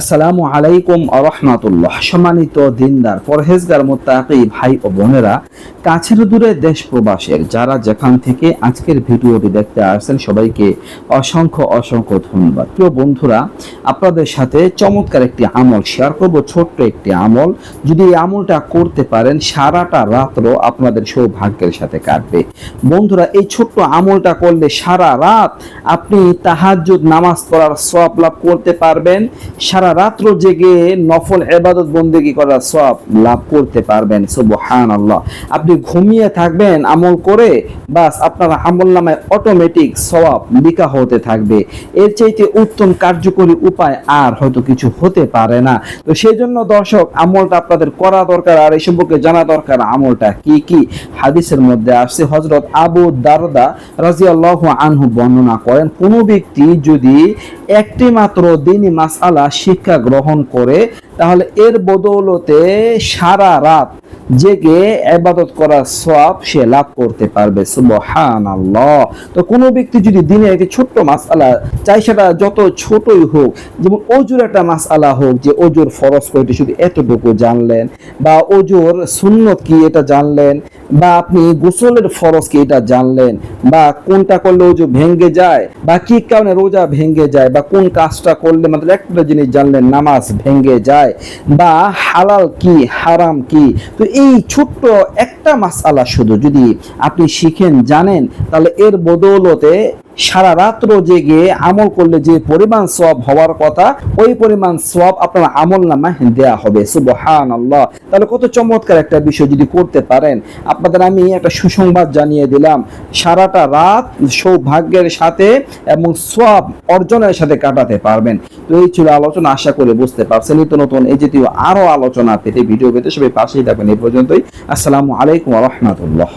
আসসালামু আলাইকুম আরহামাতুল্লাহ সম্মানিত দিনদার, পরহেজগার, মোত্তাকি ভাই ও বোনেরা, কাছের দূরে দেশ প্রবাসের যারা যেখান থেকে আজকের ভিডিওটি দেখতে আসছেন, সবাইকে অসংখ্য অসংখ্য ধন্যবাদ। প্রিয় বন্ধুরা, আপনাদের সাথে চমৎকার একটি আমল শেয়ার করব, ছোট্ট একটি আমল। যদি এই আমলটা করতে পারেন, সারাটা রাত্র আপনাদের সৌভাগ্যের সাথে কাটবে। বন্ধুরা, এই ছোট্ট আমলটা করলে সারা রাত আপনি তাহাজ্জুদ, নামাজ পড়ার সব লাভ করতে পারবেন। সারা রাত্র জেগে নফল এবাদত বন্দেগি করার সব লাভ করতে পারবেন সুবহান আল্লাহ আপনি ঘুমিয়ে থাকবেন, আমল করে বাস আপনার আমল নামায় অটোমেটিক সওয়াব লিখা হতে থাকবে। এর চাইতে উত্তম কার্যকরী উপায় আর হয়তো কিছু হতে পারে না। তো সেই জন্য দর্শক, আমলটা আপনাদের করা দরকার, আর এই সম্পর্কে জানা দরকার, আমলটা কি কি? হাদিসের মধ্যে আসছে হজরত আবু দারদা রাজিয়াল্লাহু আনহু বর্ণনা করেন, কোনো ব্যক্তি যদি একটি মাত্র দিনই মাসআলা শিক্ষা গ্রহণ করে তাহলে এর বদৌলতে সারা রাত জেগে এবাদত করার সব সে লাভ করতে পারবে। সুবহান আল্লাহ তো কোনো ব্যক্তি যদি দিনে একটি ছোট্ট মাসআলা চাই সেটা যত ছোটই হোক, যেমন অজুর একটা মাসআলা হোক, যে অজুর ফরজ কয়টি শুধু এতটুকু জানলেন, বা অজুর সুন্নত কি এটা জানলেন, বা আপনি গোসলের ফরজ কি এটা জানলেন, বা কোনটা করলে অজু ভেঙ্গে যায়, বা কি কারণে রোজা ভেঙ্গে যায়, বা কোন কাজটা করলে মাত্র একটা জিনিস জানলেন, নামাজ ভেঙ্গে যায়, বা হালাল কি, হারাম কি, তো এই ছোট্ট একটা মাসালা শুধু যদি আপনি শিখেন জানেন তাহলে এর বদৌলতে সারা রাত্র জেগে আমল করলে যে পরিমাণ সব হওয়ার কথা, ওই পরিমাণ সব আপনার আমল নামায় দেয়া হবে। সুবহান আল্লাহ তাহলে কত চমৎকার একটা বিষয় যদি করতে পারেন। আপনাদের আমি একটা সুসংবাদ জানিয়ে দিলাম। সারাটা রাত সৌভাগ্যের সাথে এবং সব অর্জনের সাথে কাটাতে পারবেন। তো এই ছিল আলোচনা, আশা করে বুঝতে পারছেন। নিত্য নতুন এই জাতীয় আরও আলোচনা পেতে ভিডিও পেতে সবাই পাশেই থাকবেন। এই পর্যন্তই। আসসালামু আলাইকুম রহমতুল্লাহ।